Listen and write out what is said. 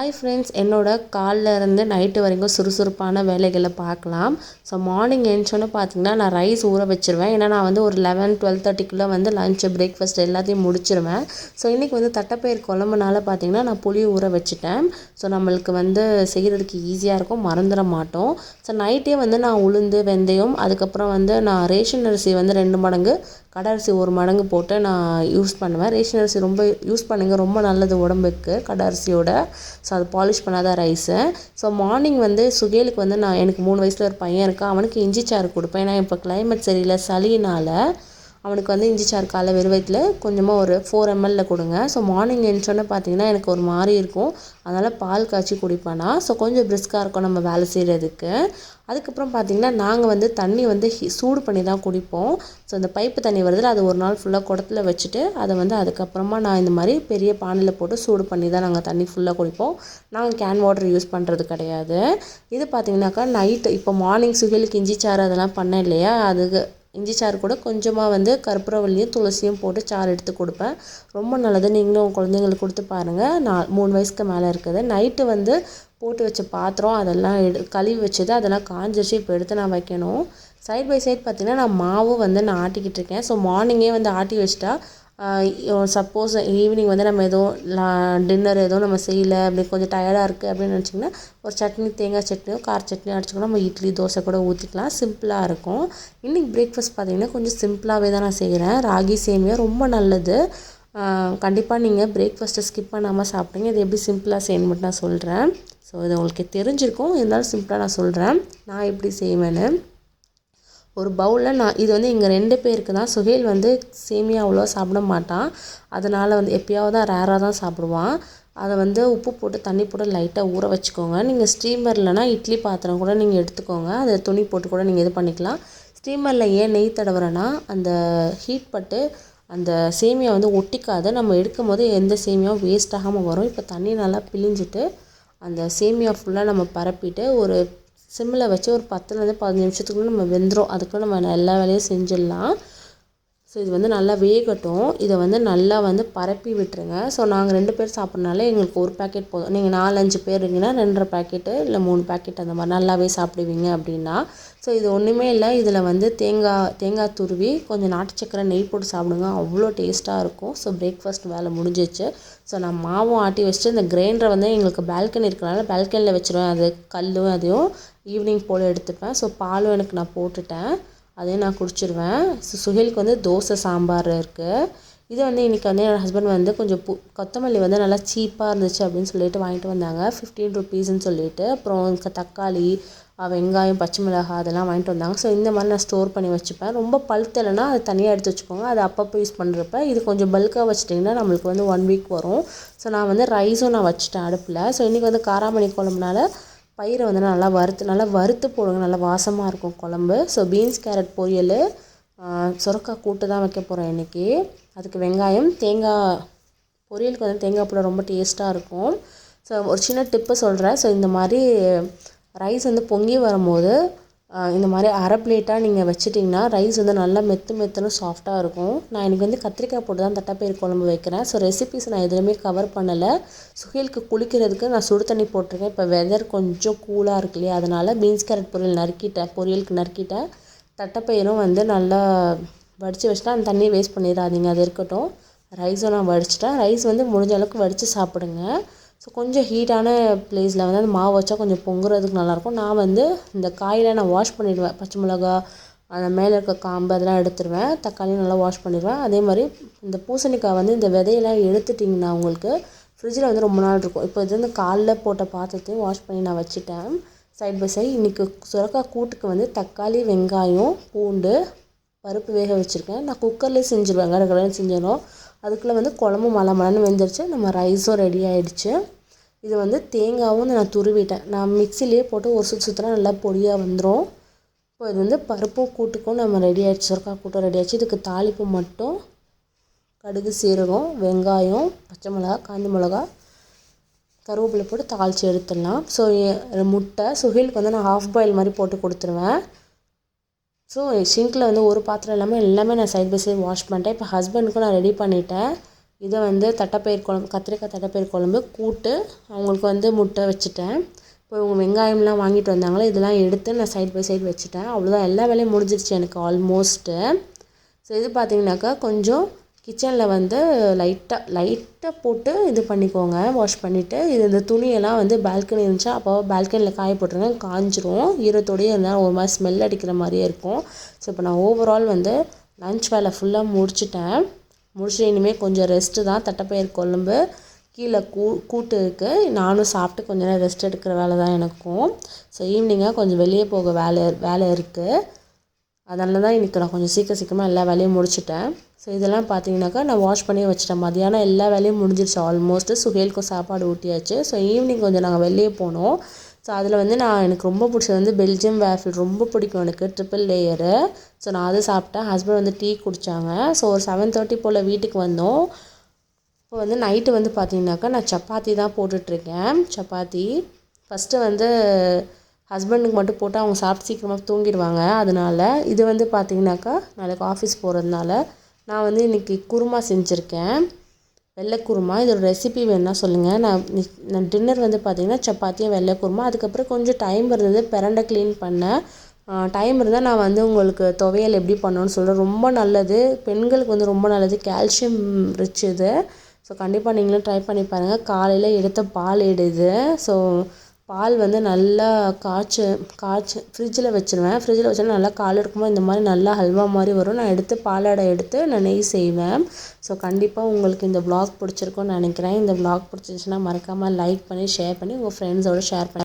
Hi friends என்னோட காலைல இருந்து நைட்டு வரைக்கும் சுறுசுறுப்பான வேலைகளை பார்க்கலாம். ஸோ மார்னிங் எழுந்திரிச்சோன்னே பார்த்தீங்கன்னா நான் ரைஸ் ஊற வச்சிருவேன். ஏன்னா நான் வந்து ஒரு லெவன் டுவெல் தேர்ட்டிக்குள்ளே வந்து லஞ்சு பிரேக்ஃபாஸ்ட் எல்லாத்தையும் முடிச்சிருவேன். ஸோ இன்றைக்கி வந்து தட்டைப்பயிர் குழம்புனால பார்த்தீங்கன்னா நான் புளி ஊற வச்சுட்டேன். ஸோ நம்மளுக்கு வந்து செய்கிறதுக்கு ஈஸியாக இருக்கும். மறந்துட மாட்டோம். ஸோ நைட்டே வந்து நான் உளுந்து வெந்தயம் அதுக்கப்புறம் வந்து நான் ரேஷன் அரிசி வந்து ரெண்டு மடங்கு கடை அரிசி ஒரு மடங்கு போட்டு நான் யூஸ் பண்ணுவேன். ரேஷன் அரிசி ரொம்ப யூஸ் பண்ணுங்கள் ரொம்ப நல்லது உடம்புக்கு கடை அரிசியோட. ஸோ ஸோ அது பாலிஷ் பண்ணாத ரைஸு ஸோ மார்னிங் வந்து சுகேலுக்கு வந்து நான் எனக்கு மூணு வயசில் ஒரு பையன் இருக்கான். அவனுக்கு இஞ்சி சாறு கொடுப்பேன். ஏன்னா இப்போ கிளைமேட் சரியில்லை சளினால் அவனுக்கு வந்து இஞ்சி சாறு காலை வெறும் வயிற்றில் கொஞ்சமாக ஒரு ஃபோர் எம்எல்ல கொடுங்க. ஸோ மார்னிங் எழுந்தோடனே பார்த்தீங்கன்னா எனக்கு ஒரு மாதிரி இருக்கும். அதனால் பால் காய்ச்சி குடிப்பானா. ஸோ கொஞ்சம் பிரிஸ்காக இருக்கும் நம்ம வேலை செய்கிறதுக்கு அதுக்கப்புறம் பார்த்திங்கன்னா நாங்கள் வந்து தண்ணி வந்து சூடு பண்ணி தான் குடிப்போம். ஸோ இந்த பைப்பு தண்ணி வருதில் அது ஒரு நாள் ஃபுல்லாக குடத்துல வச்சுட்டு அதை வந்து அதுக்கப்புறமா நான் இந்த மாதிரி பெரிய பானையில் போட்டு சூடு பண்ணி தான் நாங்கள் தண்ணி ஃபுல்லாக குடிப்போம். நாங்கள் கேன் வாட்டர் யூஸ் பண்ணுறது கிடையாது. இது பார்த்திங்கனாக்கா நைட்டு இப்போ மார்னிங் சுகிலுக்கு இஞ்சி சாறு அதெல்லாம் பண்ணேன் இல்லையா? அதுக்கு இஞ்சி சாறு கூட கொஞ்சமாக வந்து கற்பூரவல்லியும் துளசியும் போட்டு சாறு எடுத்து கொடுப்பேன். ரொம்ப நல்லது. நீங்களும் உங்கள் குழந்தைங்களுக்கு கொடுத்து பாருங்கள் நான் மூணு வயசுக்கு மேலே இருக்குது. நைட்டு வந்து போட்டு வச்ச பாத்திரம் அதெல்லாம் எடு கழுவி வச்சது அதெல்லாம் காஞ்சிருச்சு. இப்போ எடுத்து நான் வைக்கணும். சைட் பை சைட் பார்த்திங்கன்னா நான் மாவும் வந்து நான் ஆட்டிக்கிட்டு இருக்கேன். ஸோ மார்னிங்கே வந்து ஆட்டி வச்சிட்டா சப்போஸ் ஈவினிங் வந்து நம்ம எதுவும் டின்னர் எதுவும் நம்ம செய்யலை அப்படி கொஞ்சம் டயர்டாக இருக்குது அப்படின்னு நினச்சிங்கன்னா ஒரு சட்னி தேங்காய் சட்னியோ கார சட்னியோ அடிச்சுக்கணும் நம்ம இட்லி தோசை கூட ஊற்றிக்கலாம் சிம்பிளாக இருக்கும். இன்றைக்கி பிரேக்ஃபாஸ்ட் பார்த்திங்கன்னா கொஞ்சம் சிம்பிளாகவே தான் நான் செய்கிறேன் ராகி சேமியா ரொம்ப நல்லது. கண்டிப்பாக நீங்கள் பிரேக்ஃபாஸ்ட்டை ஸ்கிப் பண்ணாமல் சாப்பிடுங்க. இது எப்படி சிம்பிளாக செய்யணும் மட்டும் நான் சொல்கிறேன் ஸோ இது உங்களுக்கு தெரிஞ்சிருக்கும். இருந்தாலும் சிம்பிளாக நான் சொல்கிறேன் நான் எப்படி செய்வேன்னு. ஒரு பவுலில் நான் இது வந்து இங்கே ரெண்டு பேருக்கு தான். சுஹேல் வந்து சேமியா அவ்வளோ சாப்பிட மாட்டான். அதனால் வந்து எப்பயாவது தான் ரேராக தான் சாப்பிடுவான். அதை வந்து உப்பு போட்டு தண்ணி போட்டு லைட்டாக ஊற வச்சுக்கோங்க. நீங்கள் ஸ்டீமர் இல்லைனா இட்லி பாத்திரம் கூட நீங்கள் எடுத்துக்கோங்க. அதை துணி போட்டு கூட நீங்கள் இது பண்ணிக்கலாம். ஸ்டீமரில் ஏன் நெய் தடவுறேன்னா அந்த ஹீட் பட்டு அந்த சேமியா வந்து ஒட்டிக்காது. நம்ம எடுக்கும் போது எந்த சேமியாவும் வேஸ்ட் ஆகாமல் வரும். இப்போ தண்ணி நல்லா பிழிஞ்சிட்டு அந்த சேமியா ஃபுல்லாக நம்ம பரப்பிட்டு ஒரு சிம்மில் வச்சு ஒரு பத்துலேருந்து பதினஞ்சு நிமிஷத்துக்குள்ளே நம்ம வெந்துடும் அதுக்குள்ளே நம்ம எல்லா வேலையும் செஞ்சிடலாம். ஸோ இது வந்து நல்லா வேகட்டும். இதை வந்து நல்லா வந்து பரப்பி விட்டுருங்க. ஸோ நாங்கள் ரெண்டு பேர் சாப்பிட்றனால எங்களுக்கு ஒரு பேக்கெட் போதும். நீங்கள் நாலஞ்சு பேர் இருந்தீங்கன்னா ரெண்டரை பேக்கெட்டு இல்லை மூணு பேக்கெட் அந்த மாதிரி நல்லாவே சாப்பிடுவீங்க அப்படின்னா. ஸோ இது ஒன்றுமே இல்லை. இதில் வந்து தேங்காய் தேங்காய் துருவி கொஞ்சம் நாட்டு சக்கரை நெய் போட்டு சாப்பிடுங்க. அவ்வளோ டேஸ்ட்டாக இருக்கும். ஸோ பிரேக்ஃபாஸ்ட் வேலை முடிஞ்சிச்சு. ஸோ நான் மாவும் ஆட்டி வச்சுட்டு இந்த கிரைண்டரை வந்து எங்களுக்கு பால்கனி இருக்கிறனால பால்கனியில் வச்சுருவேன். அது கல்லும் அதையும் ஈவினிங் போல் எடுத்துப்பேன். ஸோ பாலும் எனக்கு நான் போட்டுட்டேன். அதையும் நான் குடிச்சிருவேன். ஸோ சுஹேலுக்கு வந்து தோசை சாம்பார் இருக்குது இது வந்து இன்றைக்கி வந்து என் ஹஸ்பண்ட் வந்து கொஞ்சம் பு கொத்தமல்லி வந்து நல்லா சீப்பாக இருந்துச்சு அப்படின்னு சொல்லிட்டு வாங்கிட்டு வந்தாங்க. ஃபிஃப்டீன் ருபீஸ்ன்னு சொல்லிட்டு. அப்புறம் தக்காளி வெங்காயம் பச்சை மிளகாய் அதெல்லாம் வாங்கிட்டு வந்தாங்க. ஸோ இந்த மாதிரி நான் ஸ்டோர் பண்ணி வச்சுப்பேன். ரொம்ப பழுத்தலைன்னா அதை தனியாக எடுத்து வச்சுக்கோங்க. அது அப்பப்போ யூஸ் பண்ணுறப்ப இது கொஞ்சம் பல்காக வச்சிட்டிங்கன்னா நம்மளுக்கு வந்து ஒன் வீக் வரும். ஸோ நான் வந்து ரைஸும் நான் வச்சுட்டேன் அடுப்பில். ஸோ இன்றைக்கி வந்து காராமணி குழம்புனால பயிரை வந்து நல்லா வறுத்து நல்லா வறுத்து போடுங்க. நல்லா வாசமாக இருக்கும் குழம்பு. ஸோ பீன்ஸ் கேரட் பொரியல் சுரக்காய் கூட்டு தான் வைக்க போகிறோம் இன்றைக்கி அதுக்கு வெங்காயம் தேங்காய் பொரியலுக்கு வந்து தேங்காய் போட ரொம்ப டேஸ்ட்டாக இருக்கும். ஸோ ஒரு சின்ன டிப்பு சொல்கிறேன் ஸோ இந்த மாதிரி ரைஸ் வந்து பொங்கி வரும்போது இந்த மாதிரி அரை பிளேட்டாக நீங்கள் வச்சிட்டிங்கன்னா ரைஸ் வந்து நல்லா மெத்து மெத்துன்னு சாஃப்டாக இருக்கும். நான் இன்றைக்கி வந்து கத்திரிக்காய் போட்டு தான் தட்டைப்பயிர் குழம்பு வைக்கிறேன். ஸோ ரெசிபிஸ் நான் எதுலேயுமே கவர் பண்ணலை. சுகிலுக்கு குளிக்கிறதுக்கு நான் சுடு தண்ணி போட்டிருக்கேன். இப்போ வெதர் கொஞ்சம் கூலாக இருக்கு இல்லையா? அதனால் பீன்ஸ் கேரட் பொரியல் நறுக்கிட்டேன். பொரியலுக்கு நறுக்கிட்டேன். தட்டைப்பயிரும் வந்து நல்லா வடித்து வச்சுட்டா அந்த தண்ணியை வேஸ்ட் பண்ணிடாதீங்க. அது இருக்கட்டும். ரைஸும் நான் வடிச்சிட்டேன். ரைஸ் வந்து முடிஞ்ச அளவுக்கு வடித்து சாப்பிடுங்க. ஸோ கொஞ்சம் ஹீட்டான ப்ளேஸில் வந்து அந்த மாவு வச்சா கொஞ்சம் பொங்குறதுக்கு நல்லாயிருக்கும். நான் வந்து இந்த காயில் நான் வாஷ் பண்ணிவிடுவேன் பச்சை மிளகா அந்த மேலே இருக்க காம்பு அதெல்லாம் எடுத்துருவேன். தக்காளியும் நல்லா வாஷ் பண்ணிடுவேன். அதே மாதிரி இந்த பூசணிக்காய் வந்து இந்த விதையெல்லாம் எடுத்துட்டிங்கன்னா உங்களுக்கு ஃப்ரிட்ஜில் வந்து ரொம்ப நாள் இருக்கும். இப்போ இது வந்து காலைல போட்ட பாத்திரத்தையும் வாஷ் பண்ணி நான் வச்சுட்டேன். சைட் பை சைட் இன்றைக்கி சுரக்காய் கூட்டுக்கு வந்து தக்காளி வெங்காயம் பூண்டு பருப்பு வேக வச்சுருக்கேன். நான் குக்கர்லேயே செஞ்சுருவேன். கடகடன்னு செஞ்சிடும் அதுக்குள்ளே வந்து குழம்பு மலை மலைன்னு வெந்துருச்சு. நம்ம ரைஸும் ரெடி ஆகிடுச்சு இது வந்து தேங்காயும் நான் துருவிட்டேன். நான் மிக்சிலேயே போட்டு ஒரு சுற்று சுற்றுனா நல்லா பொடியாக வந்துடும் இப்போ இது வந்து பருப்பும் கூட்டுக்கும் நம்ம ரெடி ஆகிடுச்சு சுரக்கா கூட்டம் ரெடி ஆகிடுச்சு இதுக்கு தாளிப்பு மட்டும் கடுகு சீரகம் வெங்காயம் பச்சை மிளகா காஞ்ச மிளகா கருவேப்பிலை போட்டு தாளித்து எடுத்துடலாம். ஸோ முட்டை. சுகிலுக்கு வந்து நான் ஹாஃப் பாயில் மாதிரி போட்டு கொடுத்துருவேன். ஸோ சிங்கில் வந்து ஒரு பாத்திரம் இல்லாமல் எல்லாமே நான் சைட் பை சைட் வாஷ் பண்ணிட்டேன். இப்போ ஹஸ்பண்டுக்கும் நான் ரெடி பண்ணிட்டேன். இதை வந்து தட்டைப்பயிர் குழம்பு கத்திரிக்காய் தட்டைப்பயிர் குழம்பு கூட்டு அவங்களுக்கு வந்து முட்டை வச்சுட்டேன். இப்போ இவங்க வெங்காயம்லாம் வாங்கிட்டு வந்தாங்களே இதெல்லாம் எடுத்து நான் சைடு பை சைடு வச்சுட்டேன். அவ்வளோதான் எல்லா வேலையும் முடிஞ்சிருச்சு எனக்கு ஆல்மோஸ்ட்டு ஸோ இது பார்த்தீங்கன்னாக்கா கொஞ்சம் கிச்சனில் வந்து லைட்டாக லைட்டாக போட்டு இது பண்ணிக்கோங்க. வாஷ் பண்ணிவிட்டு இது இந்த துணியெல்லாம் வந்து பால்கனி இருந்துச்சா அப்போ பால்கனியில் காய போட்டுருங்க காஞ்சிரும். ஈரத்தோடையே இருந்தால் ஒரு மாதிரி ஸ்மெல் அடிக்கிற மாதிரியே இருக்கும். ஸோ இப்போ நான் ஓவரால் வந்து லன்ச் வேலை ஃபுல்லாக முடிச்சிட்டேன். முடிச்சுட்டு இனிமேல் கொஞ்சம் ரெஸ்ட்டு தான். தட்டைப்பயிர் கொழம்பு கீழே கூ கூட்டு இருக்குது நானும் சாப்பிட்டு கொஞ்ச நேரம் ரெஸ்ட் எடுக்கிற வேலை தான் எனக்கும். ஸோ ஈவினிங்காக கொஞ்சம் வெளியே போக வேலை வேலை இருக்குது அதனால தான் இன்றைக்கி நான் கொஞ்சம் சீக்கிரம் சீக்கிரமாக எல்லா வேலையும் முடிச்சிட்டேன். ஸோ இதெல்லாம் பார்த்தீங்கன்னாக்கா நான் வாஷ் பண்ணி வச்சிட்டேன். மதியானம் எல்லா வேலையும் முடிஞ்சிருச்சு. ஆல்மோஸ்ட்டு சுகேலுக்கும் சாப்பாடு ஊட்டியாச்சு. ஸோ ஈவினிங் கொஞ்சம் நாங்கள் வெளியே போனோம். ஸோ அதில் வந்து நான் எனக்கு ரொம்ப பிடிச்சது வந்து பெல்ஜியம் வேஃபில் ரொம்ப பிடிக்கும் எனக்கு. ட்ரிப்பிள் லேயரு ஸோ நான் அதை சாப்பிட்டேன். ஹஸ்பண்ட் வந்து டீ குடித்தாங்க ஸோ ஒரு செவன் தேர்ட்டி போல் வீட்டுக்கு வந்தோம். இப்போ வந்து நைட்டு வந்து பார்த்தீங்கன்னாக்கா நான் சப்பாத்தி தான் போட்டுட்ருக்கேன். சப்பாத்தி. ஃபஸ்ட்டு வந்து ஹஸ்பண்டுக்கு மட்டும் போட்டு அவங்க சாப்பிட்டு சீக்கிரமாக தூங்கிடுவாங்க. அதனால இது வந்து பார்த்திங்கனாக்கா நாளைக்கு ஆஃபீஸ் போகிறதுனால நான் வந்து இன்றைக்கி குருமா செஞ்சுருக்கேன். வெள்ளைக்குருமா இதோட ரெசிபி வேணால் சொல்லுங்கள் நான் நான் டின்னர் வந்து பார்த்திங்கன்னா சப்பாத்தியும் வெள்ளை குருமா. அதுக்கப்புறம் கொஞ்சம் டைம் இருந்தது பிரண்டை க்ளீன் பண்ணேன் டைம் இருந்தால் நான் வந்து உங்களுக்கு துவையல் எப்படி பண்ணணும்னு சொல்கிறேன் ரொம்ப நல்லது. பெண்களுக்கு வந்து ரொம்ப நல்லது. கால்சியம் ரிச் இது. ஸோ கண்டிப்பாக நீங்களும் ட்ரை பண்ணி பாருங்கள் காலையில் எடுத்த பால் இடுது ஸோ பால் வந்து நல்லா காய்ச்சி காய்ச்சி ஃப்ரிட்ஜில் வச்சுருவேன். ஃப்ரிட்ஜில் வச்சோன்னா நல்லா கால் எடுக்கும்போது இந்த மாதிரி நல்லா ஹல்வா மாதிரி வரும். நான் எடுத்து பாலாடை எடுத்து நான் நெய் செய்வேன். ஸோ கண்டிப்பாக உங்களுக்கு இந்த வ்ளாக் பிடிச்சிருக்கும்னு நினைக்கிறேன். இந்த வ்ளாக் பிடிச்சிருந்துச்சின்னா மறக்காமல் லைக் பண்ணி ஷேர் பண்ணி உங்கள் ஃப்ரெண்ட்ஸோடு ஷேர் பண்ணி